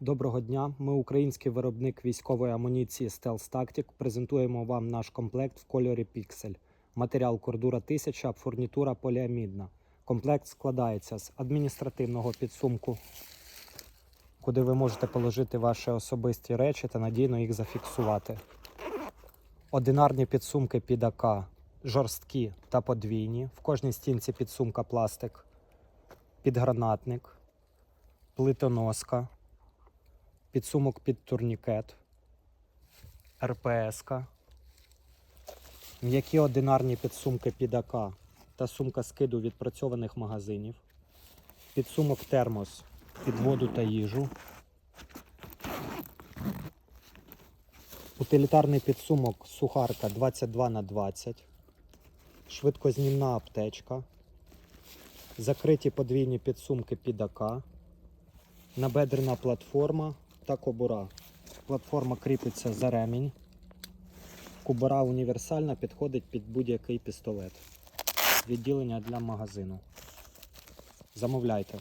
Доброго дня. Ми український виробник військової амуніції Stealth Tactic. Презентуємо вам наш комплект в кольорі Pixel. Матеріал кордура 1000, фурнітура поліамідна. Комплект складається з адміністративного підсумку, куди ви можете положити ваші особисті речі та надійно їх зафіксувати. Одинарні підсумки під АК, жорсткі та подвійні. В кожній стінці підсумка пластик, підгранатник, плитоноска підсумок під турнікет, РПС, м'які одинарні підсумки під АК та сумка скиду відпрацьованих магазинів, підсумок термос під воду та їжу, утилітарний підсумок сухарка 22 на 20 швидкознімна аптечка, закриті подвійні підсумки під АК, набедрена платформа та кобура. Платформа кріпиться за ремінь. Кобура універсальна підходить під будь-який пістолет. Відділення для магазину. Замовляйте.